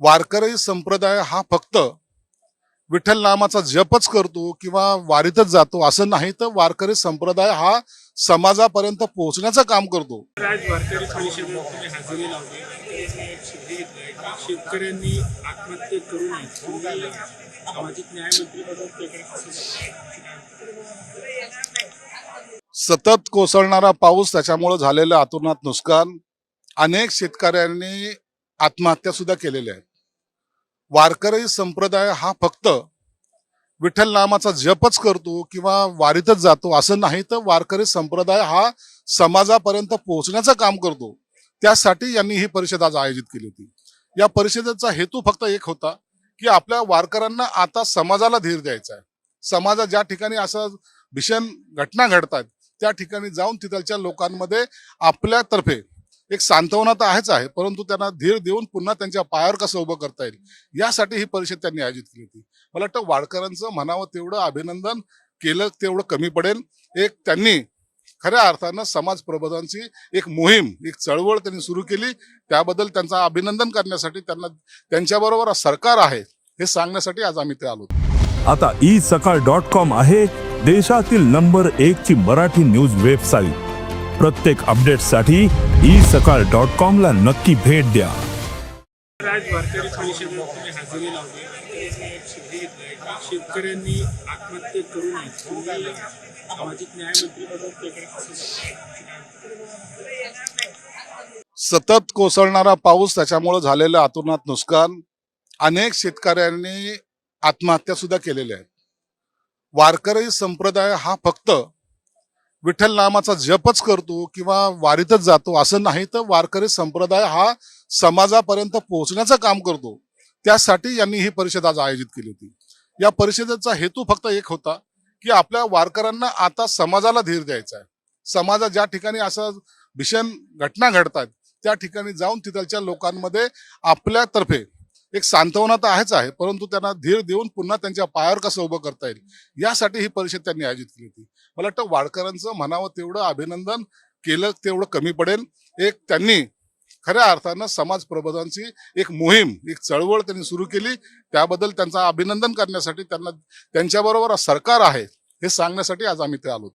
वारकरी संप्रदाय हा फक्त विठ्ठल नामाचा जपच करतो किंवा वारीतच जातो असं नाही तर वारकरी संप्रदाय हा समाजापर्यंत पोहोचण्याचं काम करतो. आज वारकरी हजेरी लावली. शेतकऱ्यांनी आत्महत्या करू नये सामाजिक न्याय? सतत कोसळणारा पाऊस त्याच्यामुळे झालेलं अतोनात नुकसान. अनेक शेतकऱ्यांनी आत्महत्या सुद्धा केलेल्या आहेत. वारकरी संप्रदाय हा फक्त विठ्ठल नामाचा जपच करतो किंवा वारीतच जातो असं नाही तर वारकरी संप्रदाय हा समाजापर्यंत पोहोचण्याचं काम करतो. त्यासाठी यांनी ही परिषद आज आयोजित केली होती. या परिषदेचा हेतू फक्त एक होता की आपल्या वारकऱ्यांना आता समाजाला धीर द्यायचा आहे. समाजात ज्या ठिकाणी असं भीषण घटना घडतात त्या ठिकाणी जाऊन तिथलच्या लोकांमध्ये आपल्यातर्फे एक सांत्वना तर आहेच आहे परंतु त्यांना धीर देऊन पुन्हा त्यांच्या पायावर कसं उभं करता येईल यासाठी ही परिषद त्यांनी आयोजित केली होती. मला वाटतं वाडकरांचं म्हणावं तेवढं अभिनंदन केलं तेवढं कमी पडेल. एक त्यांनी खऱ्या अर्थानं समाज प्रबोधनाची एक मोहीम एक चळवळ त्यांनी सुरू केली. त्याबद्दल त्यांचं अभिनंदन करण्यासाठी त्यांना त्यांच्याबरोबर सरकार आहे हे सांगण्यासाठी आज आम्ही ते आलो आता ई सकाळ डॉट कॉम आहे देशातील नंबर एक ची मराठी न्यूज वेबसाईट प्रत्येक अपडेटसाठी ई सकाळ डॉट कॉम ला नक्की भेट द्या. आज वारकरी हजेरी लावली शेतकऱ्यांनी आत्महत्या करू नये. सामाजिक न्याय? सतत कोसळणारा पाऊस त्याच्यामुळे झालेलं अतोनात नुकसान. अनेक शेतकऱ्यांनी आत्महत्या सुद्धा केलेल्या आहेत. वारकरी संप्रदाय हा फक्त विठ्ठल नामाचा जपच करतो किंवा वारीतच जातो असं नाही तर वारकरी संप्रदाय हा समाजापर्यंत पोहोचण्याचं काम करतो. त्यासाठी यांनी ही परिषद आज आयोजित केली होती. या परिषदेचा हेतू फक्त एक होता की आपल्या वारकऱ्यांना आता समाजाला धीर द्यायचा आहे. समाजात ज्या ठिकाणी असं भीषण घटना घडतात त्या ठिकाणी जाऊन तिथलच्या लोकांमध्ये आपल्यातर्फे एक सांत्वना तर आहेच आहे परंतु त्यांना धीर देऊन पुन्हा त्यांच्या पायावर कसं उभं करता येईल यासाठी ही परिषद त्यांनी आयोजित केली होती. मला वाटतं वाडकरांचं म्हणावं तेवढं अभिनंदन केलं तेवढं कमी पडेल. एक त्यांनी खऱ्या अर्थानं समाज प्रबोधनाची एक मोहीम एक चळवळ त्यांनी सुरू केली. त्याबद्दल त्यांचा अभिनंदन करण्यासाठी त्यांना त्यांच्याबरोबर सरकार आहे हे सांगण्यासाठी आज आम्ही ते आलो.